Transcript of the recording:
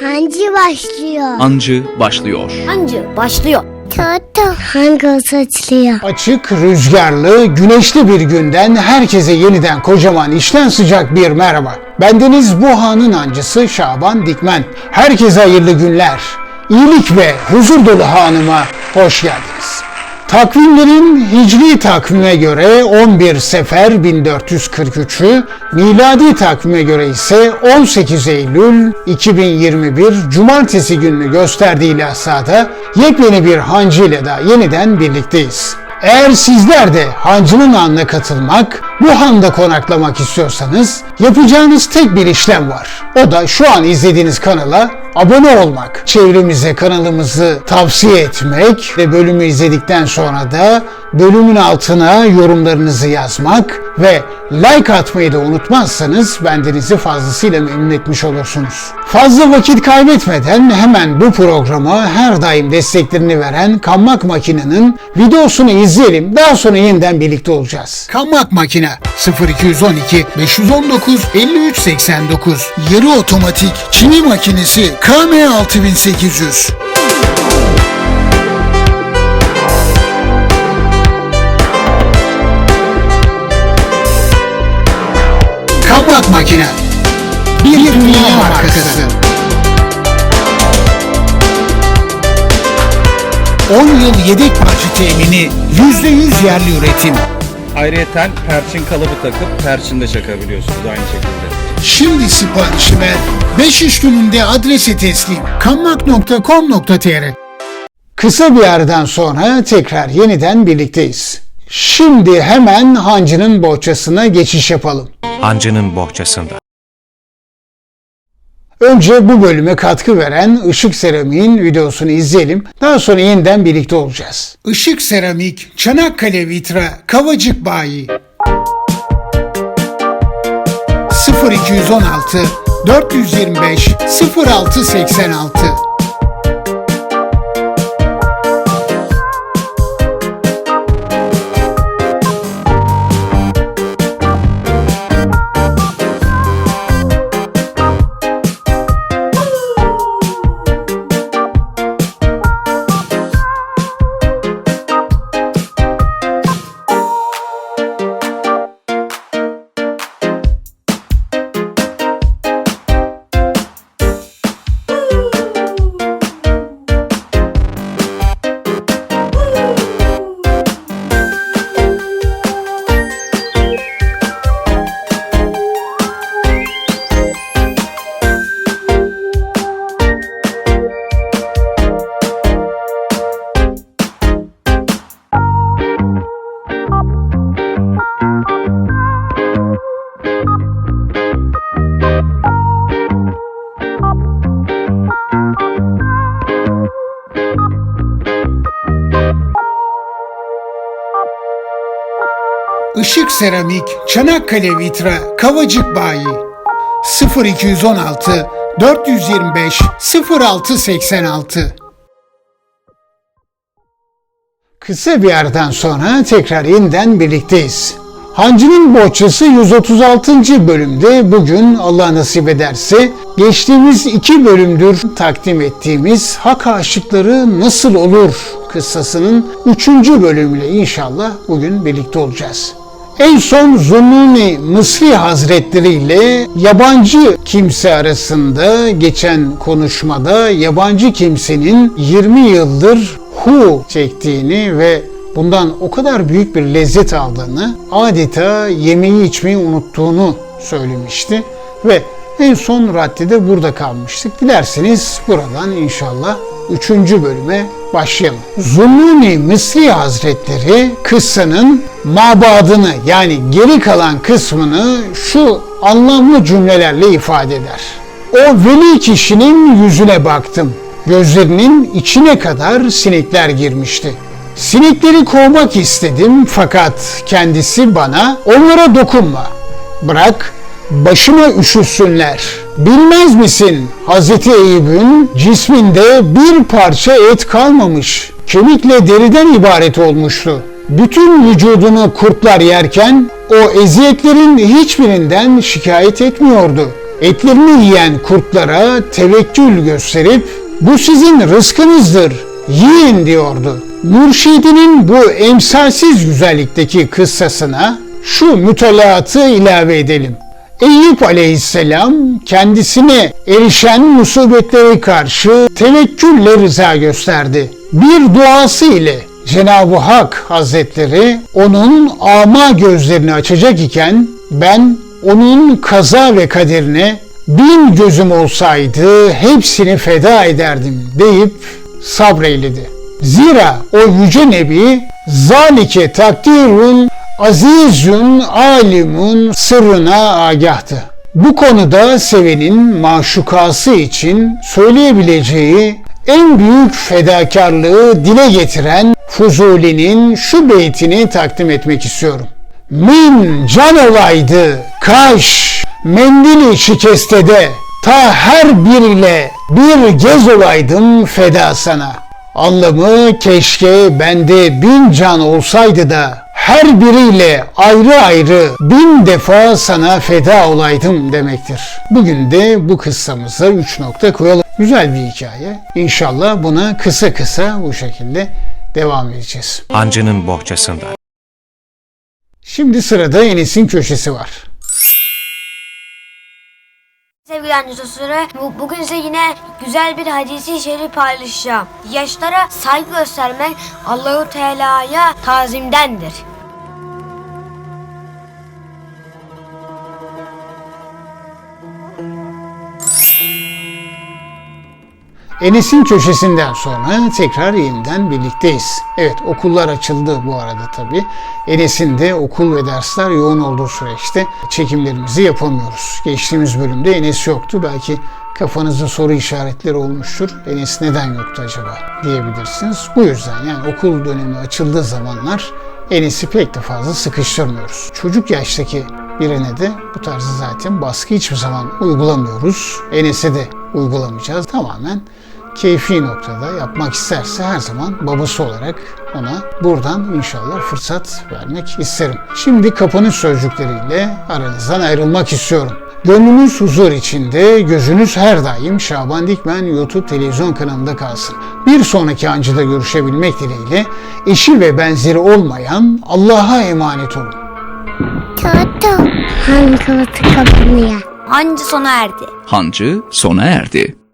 Hancı başlıyor. Ancı başlıyor. Hancı başlıyor. Toto. Hangi saçlıyor? Açık, rüzgarlı, güneşli bir günden herkese yeniden kocaman işten sıcak bir merhaba. Bendeniz bu hanın ancısı Şaban Dikmen. Herkese hayırlı günler. İyilik ve huzur dolu hanıma hoş geldiniz. Takvimlerin hicri takvime göre 11 Sefer 1443'ü, miladi takvime göre ise 18 Eylül 2021 Cumartesi gününü gösterdiği lahzada yepyeni bir hancı ile daha yeniden birlikteyiz. Eğer sizler de hancının anına katılmak, bu handa konaklamak istiyorsanız yapacağınız tek bir işlem var. O da şu an izlediğiniz kanala abone olmak. Çevremize kanalımızı tavsiye etmek ve bölümü izledikten sonra da bölümün altına yorumlarınızı yazmak ve like atmayı da unutmazsanız bendenizi fazlasıyla memnun etmiş olursunuz. Fazla vakit kaybetmeden hemen bu programa her daim desteklerini veren Kammak Makine'nin videosunu izleyelim. Daha sonra yeniden birlikte olacağız. Kammak Makine 0212 519 53 89 Yarı otomatik çini makinesi KM 6800 Kapak makine. Bir dünya markası. 10 yıl yedek parça temini, %100 yerli üretim. Ayrıyeten perçin kalıbı takıp perçin de çakabiliyorsunuz aynı şekilde. Şimdi siparişi ver. 5 iş gününde adrese teslim. Kanmak.com.tr Kısa bir aradan sonra tekrar yeniden birlikteyiz. Şimdi hemen hancının bohçasına geçiş yapalım. Hancının bohçasında. Önce bu bölüme katkı veren Işık Seramik'in videosunu izleyelim. Daha sonra yeniden birlikte olacağız. Işık Seramik, Çanakkale Vitra, Kavacık Bayi. 0216 425 0686 Işık Seramik, Çanakkale Vitra, Kavacık Bayi. 0216 425 0686 Kısa bir aradan sonra tekrar yeniden birlikteyiz. Hancı'nın bohçası 136. bölümde bugün Allah nasip ederse geçtiğimiz iki bölümdür takdim ettiğimiz Hak Aşıkları Nasıl Olur kıssasının 3. bölümüyle inşallah bugün birlikte olacağız. En son Zunnuni Mısri Hazretleri ile yabancı kimse arasında geçen konuşmada yabancı kimsenin 20 yıldır hu çektiğini ve bundan o kadar büyük bir lezzet aldığını, adeta yemeği içmeyi unuttuğunu söylemişti ve en son raddede burada kalmıştık. Dilerseniz buradan inşallah 3. bölüme başlayalım. Zunnuni Mısri Hazretleri kıssanın mabadını yani geri kalan kısmını şu anlamlı cümlelerle ifade eder. O veli kişinin yüzüne baktım. Gözlerinin içine kadar sinekler girmişti. Sinekleri kovmak istedim fakat kendisi bana onlara dokunma. Bırak başıma üşüsünler. Bilmez misin Hazreti Eyüp'ün cisminde bir parça et kalmamış. Kemikle deriden ibaret olmuştu. Bütün vücudunu kurtlar yerken o eziyetlerin hiçbirinden şikayet etmiyordu. Etlerini yiyen kurtlara tevekkül gösterip bu sizin rızkınızdır, yiyin diyordu. Mürşidinin bu emsalsiz güzellikteki kıssasına şu mütalaatı ilave edelim. Eyüp aleyhisselam kendisine erişen musibetlere karşı tevekkülle rıza gösterdi. Bir duası ile Cenab-ı Hak Hazretleri onun ama gözlerini açacak iken ben onun kaza ve kaderine bin gözüm olsaydı hepsini feda ederdim deyip sabreyledi. Zira o yüce nebi zalike takdirun azizun alimun sırrına agahtı. Bu konuda sevenin maşukası için söyleyebileceği en büyük fedakarlığı dile getiren Fuzuli'nin şu beytini takdim etmek istiyorum. Min can olaydı kaş mendili şikestede ta her biriyle bir gez olaydım feda sana. Anlamı keşke bende bin can olsaydı da her biriyle ayrı ayrı bin defa sana feda olaydım demektir. Bugün de bu kıssamıza 3 nokta koyalım. Güzel bir hikaye. İnşallah buna kısa kısa bu şekilde devam edeceğiz. Hancının bohçasında. Şimdi sırada Enes'in köşesi var. Sevgili anne dostları, bu- bugün size yine güzel bir hadisi şerif paylaşacağım. Yaşlara saygı göstermek Allahu Teala'ya tazimdendir. Enes'in köşesinden sonra tekrar yeniden birlikteyiz. Evet okullar açıldı bu arada tabii. Enes'in de okul ve dersler yoğun olduğu süreçte çekimlerimizi yapamıyoruz. Geçtiğimiz bölümde Enes yoktu. Belki kafanızda soru işaretleri olmuştur. Enes neden yoktu acaba diyebilirsiniz. Bu yüzden yani okul dönemi açıldığı zamanlar Enes'i pek de fazla sıkıştırmıyoruz. Çocuk yaştaki birine de bu tarzı zaten baskı hiçbir zaman uygulamıyoruz. Enes'e de uygulamayacağız. Tamamen keyfi noktada yapmak isterse her zaman babası olarak ona buradan inşallah fırsat vermek isterim. Şimdi kapanış sözcükleriyle aranızdan ayrılmak istiyorum. Gönlünüz huzur içinde, gözünüz her daim Şaban Dikmen YouTube televizyon kanalında kalsın. Bir sonraki ancıda görüşebilmek dileğiyle eşi ve benzeri olmayan Allah'a emanet olun. Toto. Hangi kapanıyor? Hancı sona erdi. Hancı sona erdi.